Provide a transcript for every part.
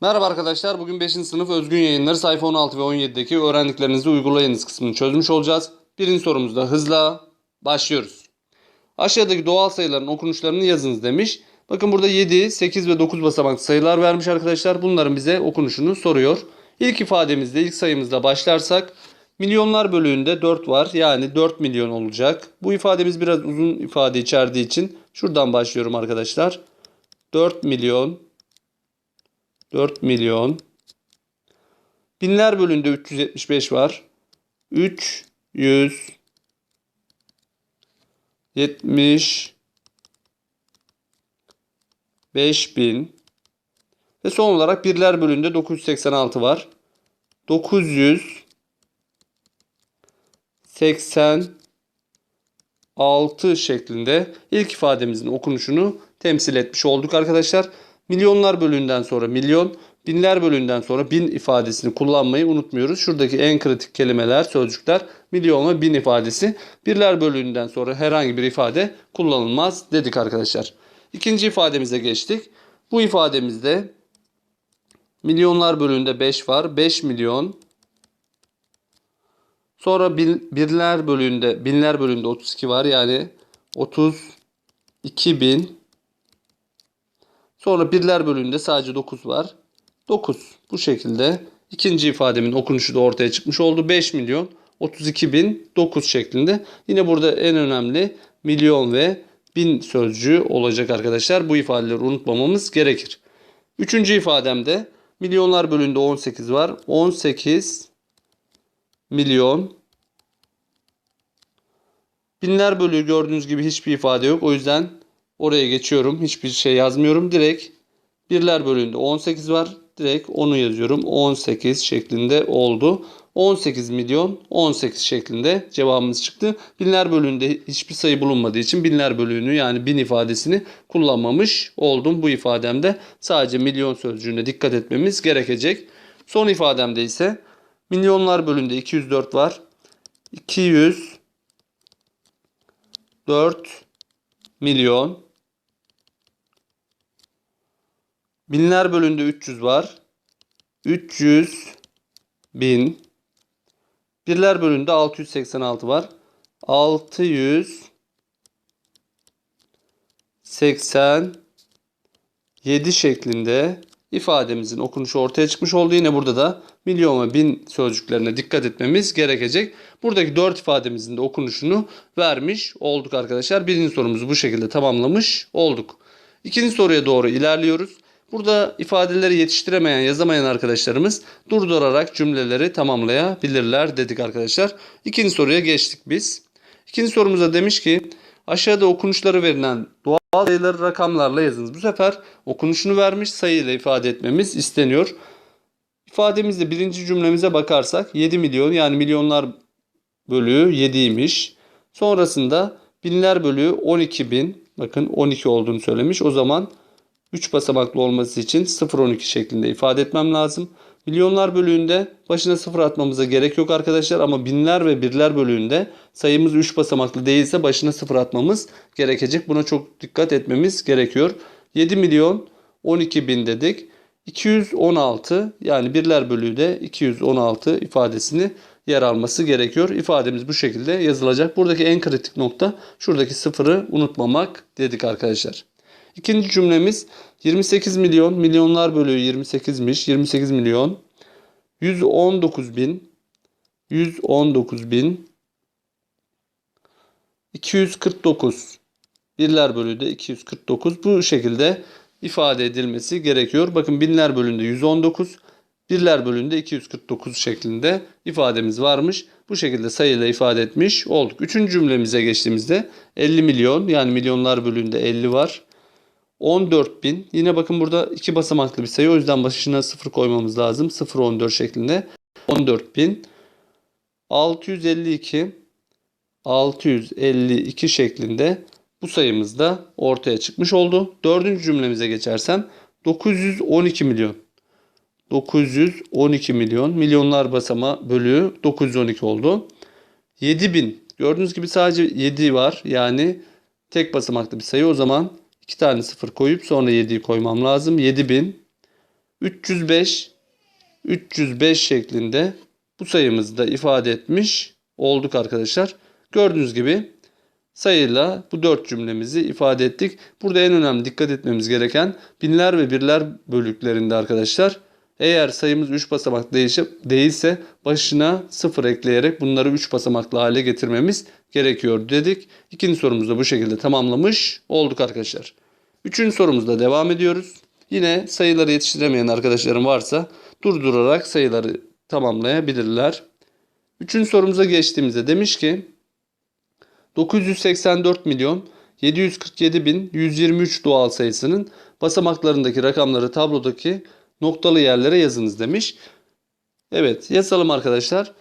Merhaba arkadaşlar. Bugün 5. sınıf özgün yayınları sayfa 16 ve 17'deki öğrendiklerinizi uygulayınız kısmını çözmüş olacağız. Birinci sorumuzda hızla başlıyoruz. Aşağıdaki doğal sayıların okunuşlarını yazınız demiş. Bakın burada 7, 8 ve 9 basamaklı sayılar vermiş arkadaşlar. Bunların bize okunuşunu soruyor. İlk ifademizde, ilk sayımızda başlarsak milyonlar bölüğünde 4 var. Yani 4 milyon olacak. Bu ifademiz biraz uzun ifade içerdiği için şuradan başlıyorum arkadaşlar. 4 milyon 4 milyon. Binler bölüğünde 375 var. 300 70 5000 ve son olarak birler bölüğünde 986 var. 986 şeklinde ilk ifademizin okunuşunu temsil etmiş olduk arkadaşlar. Milyonlar bölüğünden sonra milyon, binler bölüğünden sonra bin ifadesini kullanmayı unutmuyoruz. Şuradaki en kritik kelimeler, sözcükler milyon ve bin ifadesi. Birler bölüğünden sonra herhangi bir ifade kullanılmaz dedik arkadaşlar. İkinci ifademize geçtik. Bu ifademizde milyonlar bölüğünde 5 var. 5 milyon. Sonra bin, birler bölüğünde, binler bölüğünde 32 var. Yani 32 bin. Sonra birler bölüğünde sadece 9 var. 9 bu şekilde. ikinci ifademin okunuşu da ortaya çıkmış oldu. 5 milyon 32 bin 9 şeklinde. Yine burada en önemli milyon ve bin sözcüğü olacak arkadaşlar. Bu ifadeleri unutmamamız gerekir. Üçüncü ifademde milyonlar bölüğünde 18 var. 18 milyon Binler bölüğü gördüğünüz gibi hiçbir ifade yok. O yüzden Oraya geçiyorum. Hiçbir şey yazmıyorum. Direkt birler bölüğünde 18 var. Direkt onu yazıyorum. 18 şeklinde oldu. 18 milyon 18 şeklinde cevabımız çıktı. Binler bölüğünde hiçbir sayı bulunmadığı için binler bölüğünü yani bin ifadesini kullanmamış oldum. Bu ifademde sadece milyon sözcüğüne dikkat etmemiz gerekecek. Son ifademde ise milyonlar bölüğünde 204 var. 204 milyon Binler bölüğünde 300 var. 300 bin. Birler bölüğünde 686 var. 687 şeklinde ifademizin okunuşu ortaya çıkmış oldu. Yine burada da milyon ve bin sözcüklerine dikkat etmemiz gerekecek. Buradaki dört ifademizin de okunuşunu vermiş olduk arkadaşlar. Birinci sorumuzu bu şekilde tamamlamış olduk. İkinci soruya doğru ilerliyoruz. Burada ifadeleri yetiştiremeyen, yazamayan arkadaşlarımız durdurarak cümleleri tamamlayabilirler dedik arkadaşlar. İkinci soruya geçtik biz. İkinci sorumuza demiş ki aşağıda okunuşları verilen doğal sayıları rakamlarla yazınız. Bu sefer okunuşunu vermiş sayıyla ifade etmemiz isteniyor. İfademizde birinci cümlemize bakarsak 7 milyon yani milyonlar bölüğü 7'ymiş. Sonrasında binler bölüğü 12 bin. Bakın 12 olduğunu söylemiş. O zaman 3 basamaklı olması için 0-12 şeklinde ifade etmem lazım. Milyonlar bölüğünde başına 0 atmamıza gerek yok arkadaşlar ama binler ve birler bölüğünde sayımız 3 basamaklı değilse başına 0 atmamız gerekecek. Buna çok dikkat etmemiz gerekiyor. 7 milyon 12 bin dedik. 216 yani birler bölüğü de 216 ifadesini yer alması gerekiyor. İfademiz bu şekilde yazılacak. Buradaki en kritik nokta şuradaki sıfırı unutmamak dedik arkadaşlar. İkinci cümlemiz 28 milyon, milyonlar bölüğü 28'miş. 28 milyon. 119 bin. 119 bin. 249. Birler bölüğü de 249. Bu şekilde ifade edilmesi gerekiyor. Bakın binler bölüğünde 119. Birler bölüğünde 249 şeklinde ifademiz varmış. Bu şekilde sayıyla ifade etmiş olduk. Üçüncü cümlemize geçtiğimizde 50 milyon yani milyonlar bölüğünde 50 var. 14.000 yine bakın burada iki basamaklı bir sayı. O yüzden başına 0 koymamız lazım. 0-14 şeklinde. 14.000 652 652 şeklinde bu sayımız da ortaya çıkmış oldu. Dördüncü cümlemize geçersem 912 milyon. 912 milyon. Milyonlar basama bölüğü 912 oldu. 7000 gördüğünüz gibi sadece 7 var. Yani tek basamaklı bir sayı. O zaman 2 tane 0 koyup sonra 7'yi koymam lazım. 7000 305 305 şeklinde bu sayımızı da ifade etmiş olduk arkadaşlar. Gördüğünüz gibi sayıyla bu dört cümlemizi ifade ettik. Burada en önemli dikkat etmemiz gereken binler ve birler bölüklerinde arkadaşlar. Eğer sayımız 3 basamak değişip değilse başına 0 ekleyerek bunları 3 basamaklı hale getirmemiz gerekiyor dedik. İkinci sorumuzu da bu şekilde tamamlamış olduk arkadaşlar. Üçüncü sorumuzda devam ediyoruz. Yine sayıları yetiştiremeyen arkadaşlarım varsa durdurarak sayıları tamamlayabilirler. Üçüncü sorumuza geçtiğimizde demiş ki 984 milyon 747 bin 123 doğal sayısının basamaklarındaki rakamları tablodaki noktalı yerlere yazınız demiş. Evet yazalım arkadaşlar.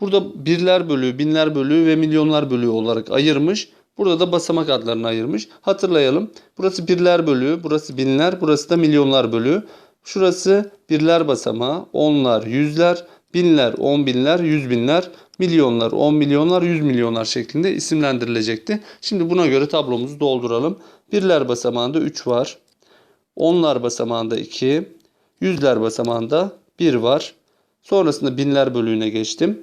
Burada birler bölüğü, binler bölüğü ve milyonlar bölüğü olarak ayırmış. Burada da basamak adlarını ayırmış. Hatırlayalım. Burası birler bölüğü, burası binler, burası da milyonlar bölüğü. Şurası birler basamağı, onlar, yüzler, binler, on binler, yüz binler, milyonlar, on milyonlar, yüz milyonlar şeklinde isimlendirilecekti. Şimdi buna göre tablomuzu dolduralım. Birler basamağında 3 var. Onlar basamağında 2. Yüzler basamağında 1 var. Sonrasında binler bölüğüne geçtim.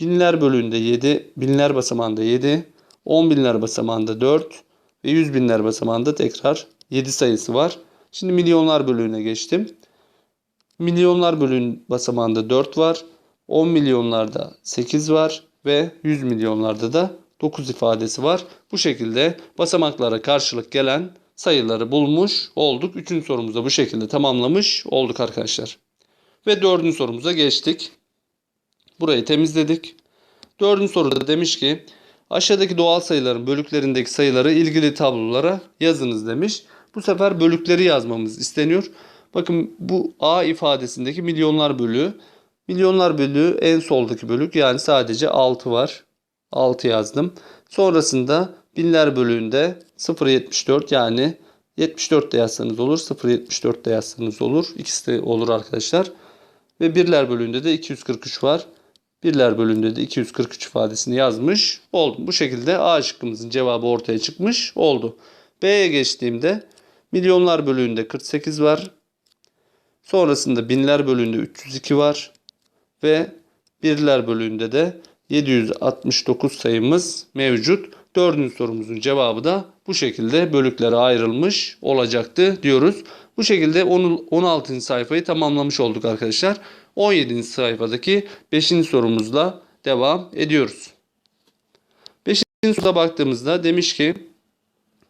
Binler bölüğünde 7, binler basamağında 7, 10 binler basamağında 4 ve 100 binler basamağında tekrar 7 sayısı var. Şimdi milyonlar bölüğüne geçtim. Milyonlar bölüğün basamağında 4 var. 10 milyonlarda 8 var ve 100 milyonlarda da 9 ifadesi var. Bu şekilde basamaklara karşılık gelen sayıları bulmuş olduk. Üçüncü sorumuzu da bu şekilde tamamlamış olduk arkadaşlar. Ve dördüncü sorumuza geçtik. Burayı temizledik. Dördüncü soruda demiş ki aşağıdaki doğal sayıların bölüklerindeki sayıları ilgili tablolara yazınız demiş. Bu sefer bölükleri yazmamız isteniyor. Bakın bu A ifadesindeki milyonlar bölüğü. Milyonlar bölüğü en soldaki bölük yani sadece 6 var. 6 yazdım. Sonrasında binler bölüğünde 0.74 yani 74 de yazsanız olur 0.74 de yazsanız olur. İkisi de olur arkadaşlar. Ve birler bölüğünde de 243 var. Birler bölüğünde de 243 ifadesini yazmış oldum. Bu şekilde A şıkkımızın cevabı ortaya çıkmış oldu. B'ye geçtiğimde milyonlar bölüğünde 48 var. Sonrasında binler bölüğünde 302 var. Ve birler bölüğünde de 769 sayımız mevcut. Dördüncü sorumuzun cevabı da bu şekilde bölüklere ayrılmış olacaktı diyoruz. Bu şekilde 16. sayfayı tamamlamış olduk arkadaşlar. 17. sayfadaki 5. sorumuzla devam ediyoruz. 5. soruda baktığımızda demiş ki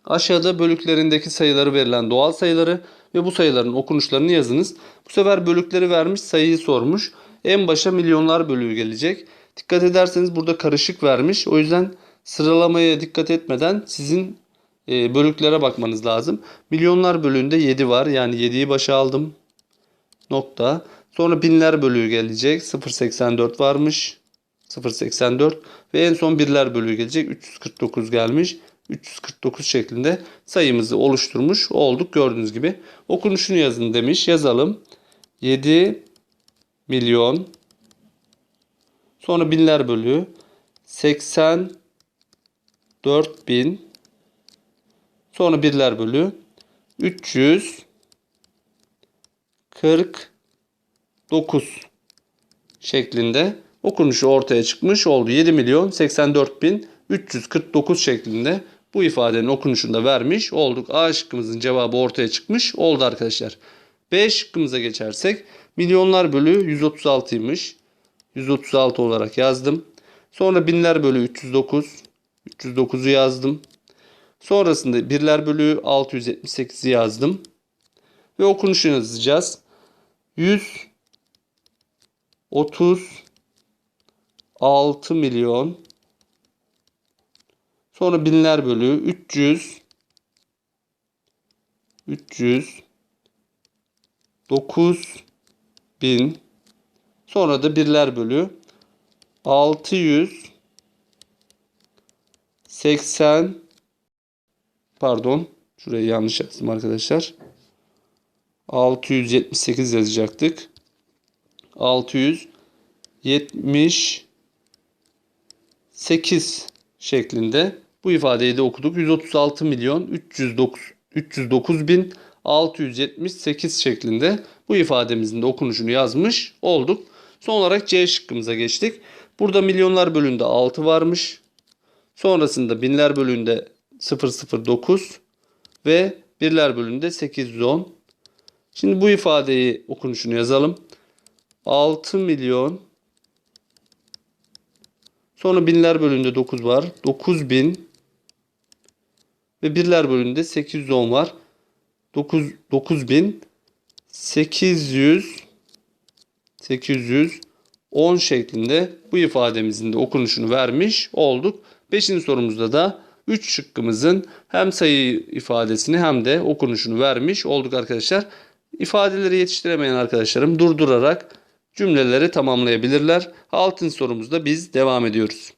aşağıda bölüklerindeki sayıları verilen doğal sayıları ve bu sayıların okunuşlarını yazınız. Bu sefer bölükleri vermiş sayıyı sormuş. En başa milyonlar bölüğü gelecek. Dikkat ederseniz burada karışık vermiş. O yüzden sıralamaya dikkat etmeden sizin e, bölüklere bakmanız lazım. Milyonlar bölüğünde 7 var. Yani 7'yi başa aldım. Nokta. Sonra binler bölüğü gelecek. 0.84 varmış. 0.84 ve en son birler bölüğü gelecek. 349 gelmiş. 349 şeklinde sayımızı oluşturmuş olduk gördüğünüz gibi. Okunuşunu yazın demiş. Yazalım. 7 milyon sonra binler bölüğü 80 4000 sonra birler bölü 349 şeklinde okunuşu ortaya çıkmış oldu. 7 milyon 84 bin 349 şeklinde bu ifadenin okunuşunu da vermiş olduk. A şıkkımızın cevabı ortaya çıkmış oldu arkadaşlar. B şıkkımıza geçersek milyonlar bölü 136'ymış. 136 olarak yazdım. Sonra binler bölü 309. 309'u yazdım. Sonrasında birler bölü 678'i yazdım. Ve okunuşunu yazacağız. 136 milyon Sonra binler bölü 300 300 9 bin sonra da birler bölü 600 80 pardon şurayı yanlış yazdım arkadaşlar 678 yazacaktık 678 şeklinde bu ifadeyi de okuduk. 136 milyon 309, 309 bin 678 şeklinde Bu ifademizin de okunuşunu yazmış olduk. Son olarak C şıkkımıza geçtik. Burada milyonlar bölümünde 6 varmış. Sonrasında binler bölümünde 009 ve birler bölümünde 810. Şimdi bu ifadeyi okunuşunu yazalım. 6 milyon Sonra binler bölümünde 9 var. 9000 ve birler bölümünde 810 var. 9 9000 800 810 şeklinde bu ifademizin de okunuşunu vermiş olduk. 5. sorumuzda da 3 şıkkımızın hem sayı ifadesini hem de okunuşunu vermiş olduk arkadaşlar. İfadeleri yetiştiremeyen arkadaşlarım durdurarak cümleleri tamamlayabilirler. Altın sorumuzda biz devam ediyoruz.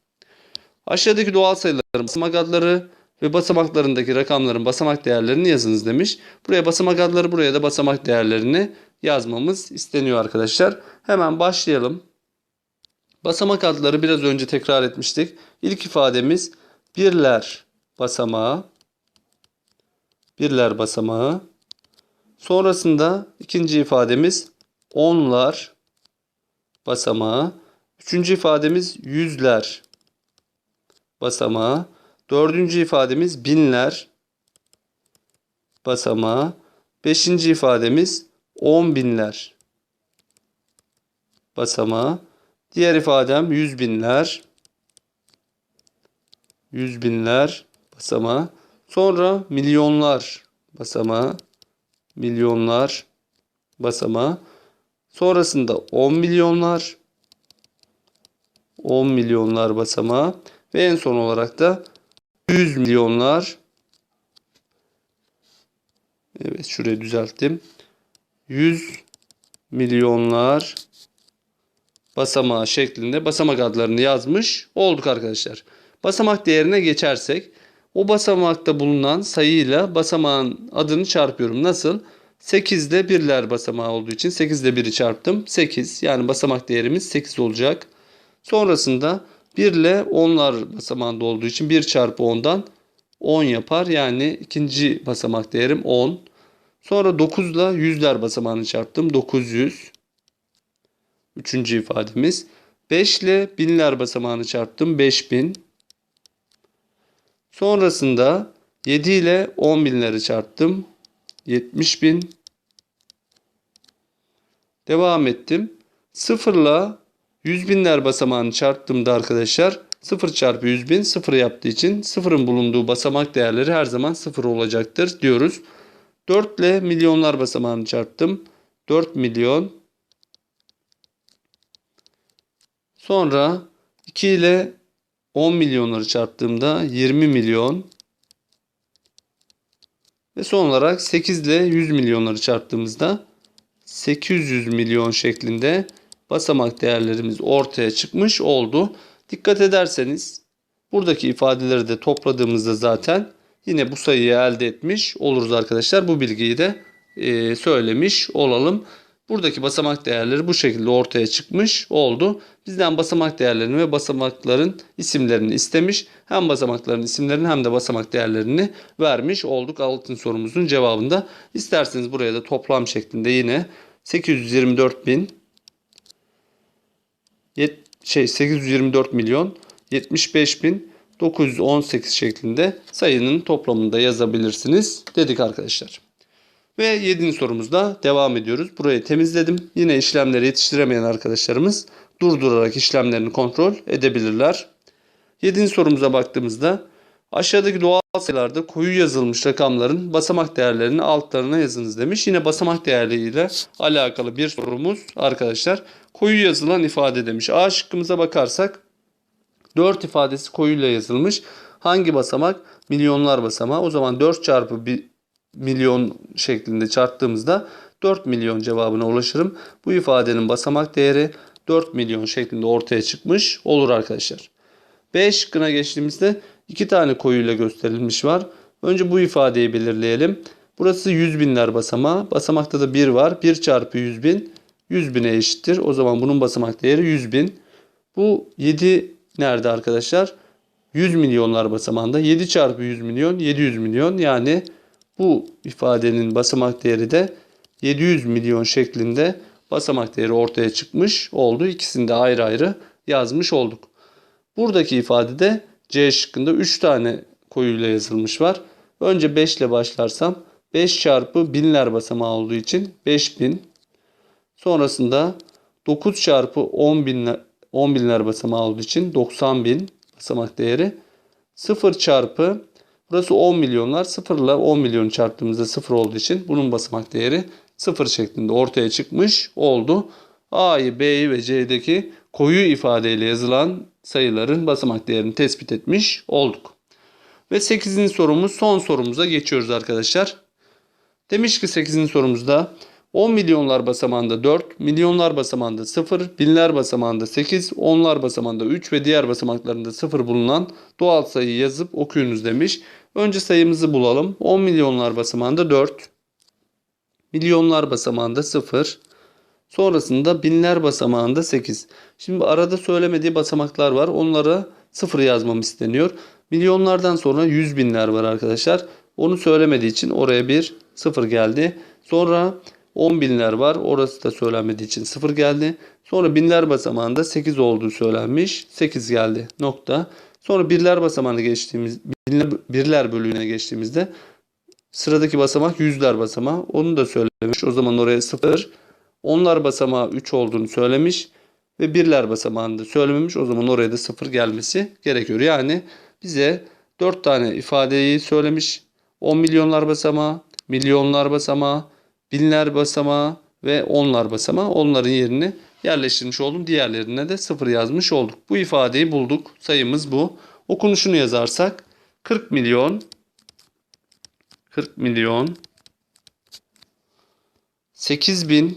Aşağıdaki doğal sayıların basamak adları ve basamaklarındaki rakamların basamak değerlerini yazınız demiş. Buraya basamak adları buraya da basamak değerlerini yazmamız isteniyor arkadaşlar. Hemen başlayalım. Basamak adları biraz önce tekrar etmiştik. İlk ifademiz birler basamağı. Birler basamağı. Sonrasında ikinci ifademiz onlar basamağı. Üçüncü ifademiz yüzler basamağı. Dördüncü ifademiz binler basamağı. Beşinci ifademiz on binler basamağı. Diğer ifadem yüz binler. Yüz binler basamağı. Sonra milyonlar basamağı. Milyonlar basamağı. Sonrasında 10 milyonlar 10 milyonlar basamağı ve en son olarak da 100 milyonlar Evet şurayı düzelttim. 100 milyonlar basamağı şeklinde basamak adlarını yazmış olduk arkadaşlar. Basamak değerine geçersek o basamakta bulunan sayıyla basamağın adını çarpıyorum. Nasıl? 8 ile birler basamağı olduğu için 8 ile 1'i çarptım. 8 yani basamak değerimiz 8 olacak. Sonrasında 1 ile 10'lar basamağında olduğu için 1 çarpı 10'dan 10 yapar. Yani ikinci basamak değerim 10. Sonra 9 ile yüzler basamağını çarptım. 900. Üçüncü ifademiz. 5 ile binler basamağını çarptım. 5000. Sonrasında 7 ile 10 binleri çarptım. 70 bin. Devam ettim. 0 ile 100 binler basamağını çarptığımda arkadaşlar 0 çarpı 100 bin 0 yaptığı için 0'ın bulunduğu basamak değerleri her zaman 0 olacaktır diyoruz. 4 ile milyonlar basamağını çarptım. 4 milyon. Sonra 2 ile 10 milyonları çarptığımda 20 milyon. Ve son olarak 8 ile 100 milyonları çarptığımızda 800 milyon şeklinde basamak değerlerimiz ortaya çıkmış oldu. Dikkat ederseniz buradaki ifadeleri de topladığımızda zaten yine bu sayıyı elde etmiş oluruz arkadaşlar. Bu bilgiyi de e, söylemiş olalım. Buradaki basamak değerleri bu şekilde ortaya çıkmış oldu. Bizden basamak değerlerini ve basamakların isimlerini istemiş. Hem basamakların isimlerini hem de basamak değerlerini vermiş olduk altın sorumuzun cevabında. İsterseniz buraya da toplam şeklinde yine 824 bin şey 824 milyon 75 bin 918 şeklinde sayının toplamını da yazabilirsiniz dedik arkadaşlar. Ve 7. sorumuzda devam ediyoruz. Burayı temizledim. Yine işlemleri yetiştiremeyen arkadaşlarımız durdurarak işlemlerini kontrol edebilirler. 7. sorumuza baktığımızda aşağıdaki doğal sayılarda koyu yazılmış rakamların basamak değerlerini altlarına yazınız demiş. Yine basamak değerleriyle alakalı bir sorumuz arkadaşlar. Koyu yazılan ifade demiş. A şıkkımıza bakarsak 4 ifadesi koyuyla yazılmış. Hangi basamak? Milyonlar basamağı. O zaman 4 çarpı bir milyon şeklinde çarptığımızda 4 milyon cevabına ulaşırım. Bu ifadenin basamak değeri 4 milyon şeklinde ortaya çıkmış olur arkadaşlar. B şıkkına geçtiğimizde iki tane koyuyla gösterilmiş var. Önce bu ifadeyi belirleyelim. Burası 100 binler basamağı. Basamakta da 1 var. 1 çarpı 100 bin 100 bine eşittir. O zaman bunun basamak değeri 100 bin. Bu 7 nerede arkadaşlar? 100 milyonlar basamağında 7 çarpı 100 milyon 700 milyon yani bu ifadenin basamak değeri de 700 milyon şeklinde basamak değeri ortaya çıkmış oldu. İkisini de ayrı ayrı yazmış olduk. Buradaki ifadede C şıkkında 3 tane koyuyla yazılmış var. Önce 5 ile başlarsam 5 çarpı binler basamağı olduğu için 5000. Sonrasında 9 çarpı 10 binler, 10 binler basamağı olduğu için 90 bin basamak değeri. 0 çarpı burası 10 milyonlar 0 ile 10 milyon çarptığımızda 0 olduğu için bunun basamak değeri 0 şeklinde ortaya çıkmış oldu. A'yı, B'yi ve C'deki koyu ifadeyle yazılan sayıların basamak değerini tespit etmiş olduk. Ve 8. sorumuz son sorumuza geçiyoruz arkadaşlar. Demiş ki 8. sorumuzda 10 milyonlar basamağında 4, milyonlar basamağında 0, binler basamağında 8, onlar basamağında 3 ve diğer basamaklarında 0 bulunan doğal sayıyı yazıp okuyunuz demiş. Önce sayımızı bulalım. 10 milyonlar basamağında 4, milyonlar basamağında 0, sonrasında binler basamağında 8. Şimdi arada söylemediği basamaklar var. Onlara 0 yazmam isteniyor. Milyonlardan sonra 100 binler var arkadaşlar. Onu söylemediği için oraya bir 0 geldi. Sonra 10 binler var. Orası da söylenmediği için 0 geldi. Sonra binler basamağında 8 olduğu söylenmiş. 8 geldi. Nokta. Sonra birler basamağına geçtiğimiz binler, birler bölüğüne geçtiğimizde sıradaki basamak yüzler basamağı. Onu da söylemiş. O zaman oraya 0. Onlar basamağı 3 olduğunu söylemiş. Ve birler basamağını da söylememiş. O zaman oraya da 0 gelmesi gerekiyor. Yani bize 4 tane ifadeyi söylemiş. 10 milyonlar basamağı, milyonlar basamağı, binler basamağı ve onlar basamağı onların yerini yerleştirmiş oldum. Diğerlerine de sıfır yazmış olduk. Bu ifadeyi bulduk. Sayımız bu. Okunuşunu yazarsak 40 milyon 40 milyon 8 bin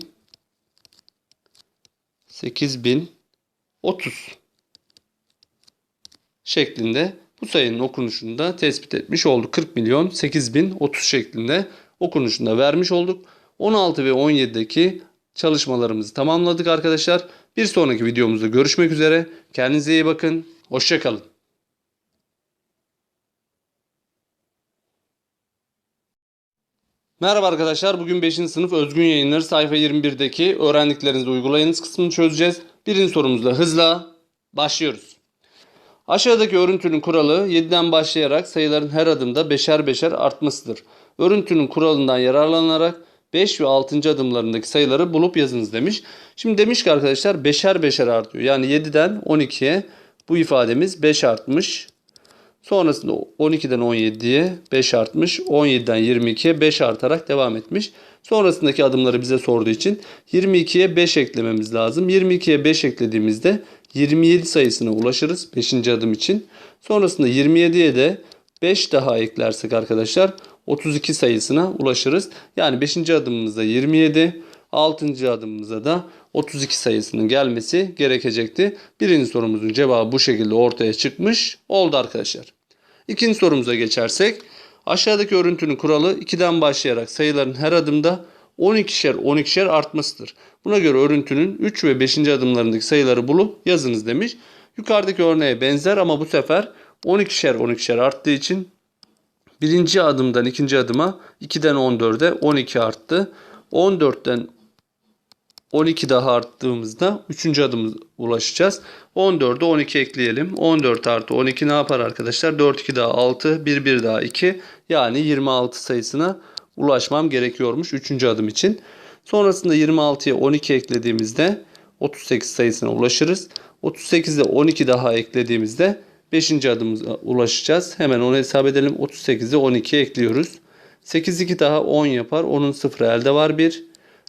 8 bin 30 şeklinde bu sayının okunuşunu da tespit etmiş olduk. 40 milyon 8 bin 30 şeklinde okunuşunu da vermiş olduk. 16 ve 17'deki çalışmalarımızı tamamladık arkadaşlar. Bir sonraki videomuzda görüşmek üzere. Kendinize iyi bakın. Hoşçakalın. Merhaba arkadaşlar. Bugün 5. sınıf özgün yayınları sayfa 21'deki öğrendiklerinizi uygulayınız kısmını çözeceğiz. Birinci sorumuzla hızla başlıyoruz. Aşağıdaki örüntünün kuralı 7'den başlayarak sayıların her adımda beşer beşer artmasıdır. Örüntünün kuralından yararlanarak 5 ve 6. adımlarındaki sayıları bulup yazınız demiş. Şimdi demiş ki arkadaşlar beşer beşer artıyor. Yani 7'den 12'ye bu ifademiz 5 artmış. Sonrasında 12'den 17'ye 5 artmış. 17'den 22'ye 5 artarak devam etmiş. Sonrasındaki adımları bize sorduğu için 22'ye 5 eklememiz lazım. 22'ye 5 eklediğimizde 27 sayısına ulaşırız 5. adım için. Sonrasında 27'ye de 5 daha eklersek arkadaşlar 32 sayısına ulaşırız. Yani 5. adımımızda 27, 6. adımımızda da 32 sayısının gelmesi gerekecekti. Birinci sorumuzun cevabı bu şekilde ortaya çıkmış oldu arkadaşlar. İkinci sorumuza geçersek aşağıdaki örüntünün kuralı 2'den başlayarak sayıların her adımda 12'şer 12'şer artmasıdır. Buna göre örüntünün 3 ve 5. adımlarındaki sayıları bulup yazınız demiş. Yukarıdaki örneğe benzer ama bu sefer 12'şer 12'şer arttığı için birinci adımdan ikinci adıma 2'den 14'e 12 arttı. 14'ten 12 daha arttığımızda 3. adımı ulaşacağız. 14'e 12 ekleyelim. 14 artı 12 ne yapar arkadaşlar? 4 2 daha 6, 1 1 daha 2. Yani 26 sayısına ulaşmam gerekiyormuş 3. adım için. Sonrasında 26'ya 12 eklediğimizde 38 sayısına ulaşırız. 38'e 12 daha eklediğimizde 5. adımıza ulaşacağız. Hemen onu hesap edelim. 38'e 12 ekliyoruz. 8 2 daha 10 yapar. Onun sıfırı elde var 1.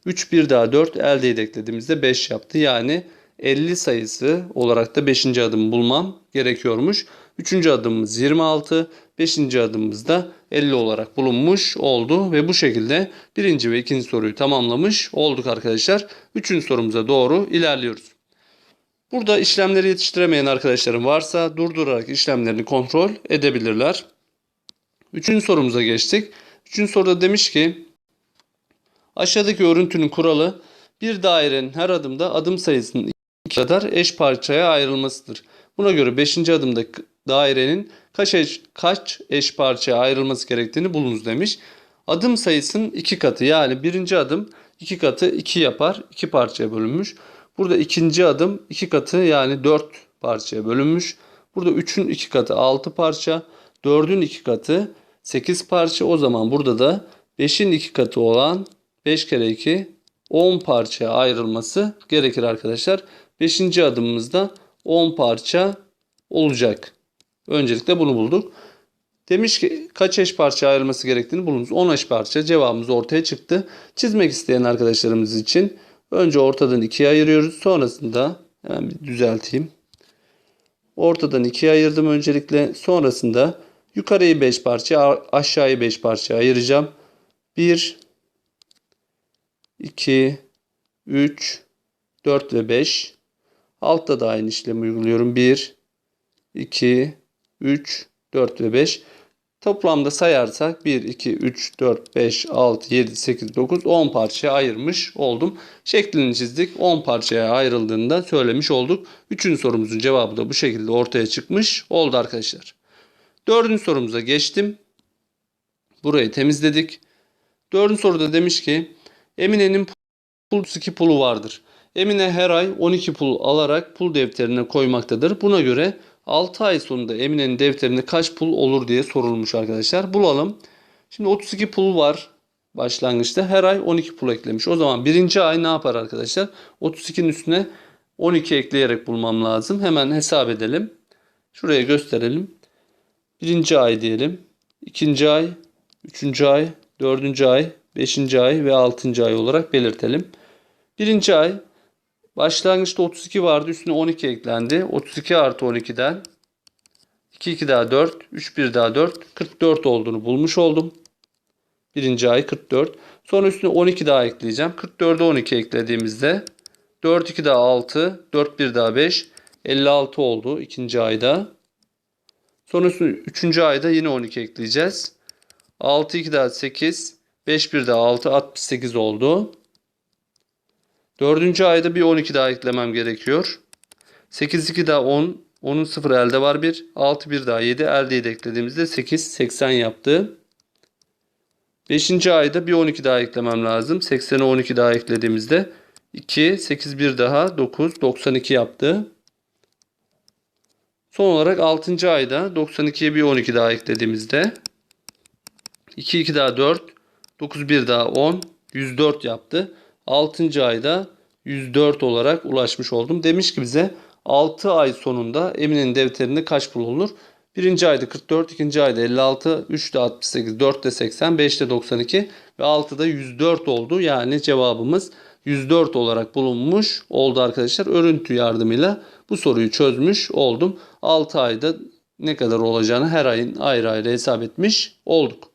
3 1 daha 4 elde eklediğimizde 5 yaptı. Yani 50 sayısı olarak da 5. adım bulmam gerekiyormuş. 3. adımımız 26, 5. adımımız da 50 olarak bulunmuş oldu ve bu şekilde birinci ve ikinci soruyu tamamlamış olduk arkadaşlar. Üçüncü sorumuza doğru ilerliyoruz. Burada işlemleri yetiştiremeyen arkadaşlarım varsa durdurarak işlemlerini kontrol edebilirler. Üçüncü sorumuza geçtik. Üçüncü soruda demiş ki aşağıdaki örüntünün kuralı bir dairenin her adımda adım sayısının iki kadar eş parçaya ayrılmasıdır. Buna göre 5. adımda dairenin kaç eş, kaç eş parçaya ayrılması gerektiğini bulunuz demiş. Adım sayısının iki katı yani birinci adım 2 katı 2 yapar. 2 parçaya bölünmüş. Burada ikinci adım 2 katı yani 4 parçaya bölünmüş. Burada 3'ün 2 katı 6 parça. 4'ün 2 katı 8 parça. O zaman burada da 5'in 2 katı olan 5 kere 2 10 parçaya ayrılması gerekir arkadaşlar. 5. adımımızda 10 parça olacak. Öncelikle bunu bulduk. Demiş ki kaç eş parça ayrılması gerektiğini bulunuz. 10 eş parça cevabımız ortaya çıktı. Çizmek isteyen arkadaşlarımız için önce ortadan ikiye ayırıyoruz. Sonrasında hemen bir düzelteyim. Ortadan ikiye ayırdım öncelikle. Sonrasında yukarıyı 5 parça aşağıyı 5 parça ayıracağım. 1 2 3 4 ve 5 Altta da aynı işlemi uyguluyorum. 1 2 3 4 ve 5 Toplamda sayarsak 1, 2, 3, 4, 5, 6, 7, 8, 9, 10 parçaya ayırmış oldum. Şeklini çizdik. 10 parçaya ayrıldığında söylemiş olduk. Üçüncü sorumuzun cevabı da bu şekilde ortaya çıkmış oldu arkadaşlar. Dördüncü sorumuza geçtim. Burayı temizledik. Dördüncü soruda demiş ki Emine'nin pul 2 pulu vardır. Emine her ay 12 pul alarak pul defterine koymaktadır. Buna göre 6 ay sonunda Emine'nin defterinde kaç pul olur diye sorulmuş arkadaşlar. Bulalım. Şimdi 32 pul var başlangıçta. Her ay 12 pul eklemiş. O zaman birinci ay ne yapar arkadaşlar? 32'nin üstüne 12 ekleyerek bulmam lazım. Hemen hesap edelim. Şuraya gösterelim. Birinci ay diyelim. ikinci ay, üçüncü ay, dördüncü ay, beşinci ay ve altıncı ay olarak belirtelim. Birinci ay Başlangıçta 32 vardı. Üstüne 12 eklendi. 32 artı 12'den 2 2 daha 4. 3 1 daha 4. 44 olduğunu bulmuş oldum. Birinci ay 44. Sonra üstüne 12 daha ekleyeceğim. 44'e 12 eklediğimizde 4 2 daha 6. 4 1 daha 5. 56 oldu ikinci ayda. Sonra üstüne 3. ayda yine 12 ekleyeceğiz. 6 2 daha 8. 5 1 daha 6. 68 oldu. Dördüncü ayda bir 12 daha eklemem gerekiyor. 8 2 daha 10. 10'un 0 elde var 1. 6 1 daha 7. Elde 7 eklediğimizde 8 80 yaptı. 5. ayda bir 12 daha eklemem lazım. 80'e 12 daha eklediğimizde 2 8 1 daha 9 92 yaptı. Son olarak 6. ayda 92'ye bir 12 daha eklediğimizde 2 2 daha 4 9 1 daha 10 104 yaptı. 6. ayda 104 olarak ulaşmış oldum. Demiş ki bize 6 ay sonunda Emine'nin defterinde kaç pul olur? 1. ayda 44, 2. ayda 56, 3 de 68, 4 de 80, 5 de 92 ve 6 da 104 oldu. Yani cevabımız 104 olarak bulunmuş oldu arkadaşlar. Örüntü yardımıyla bu soruyu çözmüş oldum. 6 ayda ne kadar olacağını her ayın ayrı ayrı hesap etmiş olduk.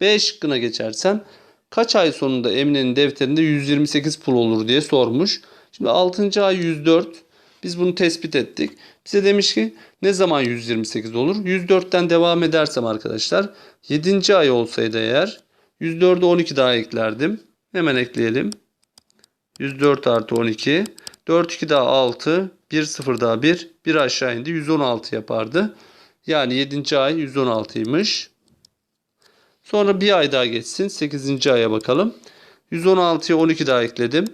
B şıkkına geçersem kaç ay sonunda Emine'nin defterinde 128 pul olur diye sormuş. Şimdi 6. ay 104. Biz bunu tespit ettik. Bize demiş ki ne zaman 128 olur? 104'ten devam edersem arkadaşlar 7. ay olsaydı eğer 104'e 12 daha eklerdim. Hemen ekleyelim. 104 artı 12. 4 2 daha 6. 1 0 daha 1. 1 aşağı indi. 116 yapardı. Yani 7. ay 116'ymış. Sonra bir ay daha geçsin. 8. aya bakalım. 116'ya 12 daha ekledim.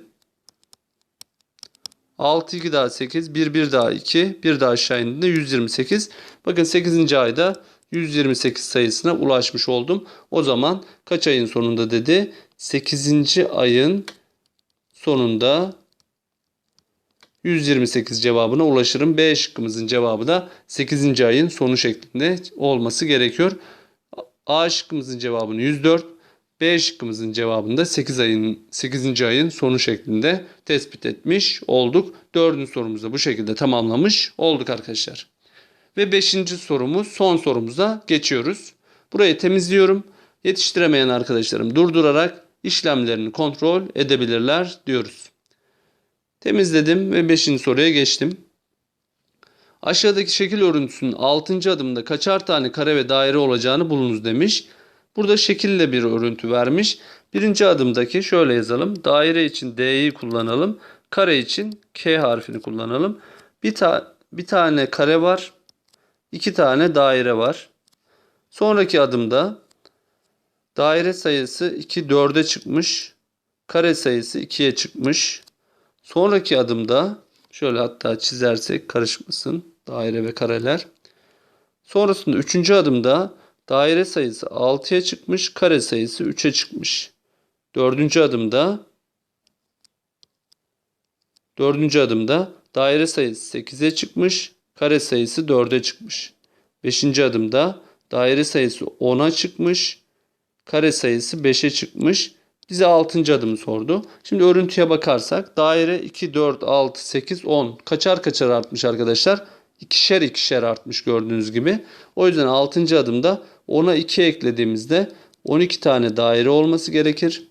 6 2 daha 8. 1 1 daha 2. 1 daha aşağı indiğinde 128. Bakın 8. ayda 128 sayısına ulaşmış oldum. O zaman kaç ayın sonunda dedi? 8. ayın sonunda 128 cevabına ulaşırım. B şıkkımızın cevabı da 8. ayın sonu şeklinde olması gerekiyor. A şıkkımızın cevabını 104, B şıkkımızın cevabını da 8 ayın 8. ayın sonu şeklinde tespit etmiş olduk. Dördüncü sorumuzu da bu şekilde tamamlamış olduk arkadaşlar. Ve beşinci sorumuz son sorumuza geçiyoruz. Burayı temizliyorum. Yetiştiremeyen arkadaşlarım durdurarak işlemlerini kontrol edebilirler diyoruz. Temizledim ve beşinci soruya geçtim. Aşağıdaki şekil örüntüsünün 6. adımda kaçar tane kare ve daire olacağını bulunuz demiş. Burada şekille bir örüntü vermiş. Birinci adımdaki şöyle yazalım. Daire için D'yi kullanalım. Kare için K harfini kullanalım. Bir, ta bir tane kare var. iki tane daire var. Sonraki adımda daire sayısı 2 4'e çıkmış. kare sayısı 2'ye çıkmış. Sonraki adımda şöyle hatta çizersek karışmasın daire ve kareler. Sonrasında üçüncü adımda daire sayısı 6'ya çıkmış, kare sayısı 3'e çıkmış. Dördüncü adımda dördüncü adımda daire sayısı 8'e çıkmış, kare sayısı 4'e çıkmış. Beşinci adımda daire sayısı 10'a çıkmış, kare sayısı 5'e çıkmış. Bize 6. adımı sordu. Şimdi örüntüye bakarsak daire 2, 4, 6, 8, 10 kaçar kaçar artmış arkadaşlar? İkişer ikişer artmış gördüğünüz gibi. O yüzden 6. adımda 10'a 2 eklediğimizde 12 tane daire olması gerekir.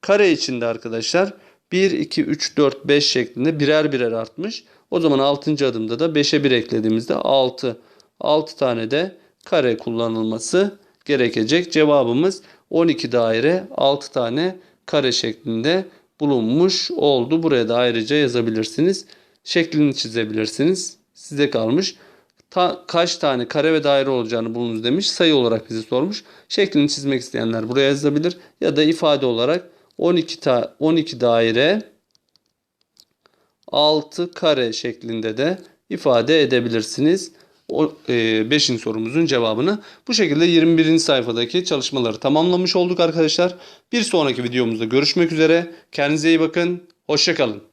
Kare içinde arkadaşlar 1, 2, 3, 4, 5 şeklinde birer birer artmış. O zaman 6. adımda da 5'e 1 eklediğimizde 6. 6 tane de kare kullanılması gerekecek. Cevabımız 12 daire 6 tane kare şeklinde bulunmuş oldu. Buraya da ayrıca yazabilirsiniz. Şeklini çizebilirsiniz. Size kalmış. Ta- kaç tane kare ve daire olacağını bulunuz demiş. Sayı olarak bizi sormuş. Şeklini çizmek isteyenler buraya yazabilir. Ya da ifade olarak 12, ta 12 daire 6 kare şeklinde de ifade edebilirsiniz. O 5. sorumuzun cevabını. Bu şekilde 21. sayfadaki çalışmaları tamamlamış olduk arkadaşlar. Bir sonraki videomuzda görüşmek üzere. Kendinize iyi bakın. Hoşçakalın.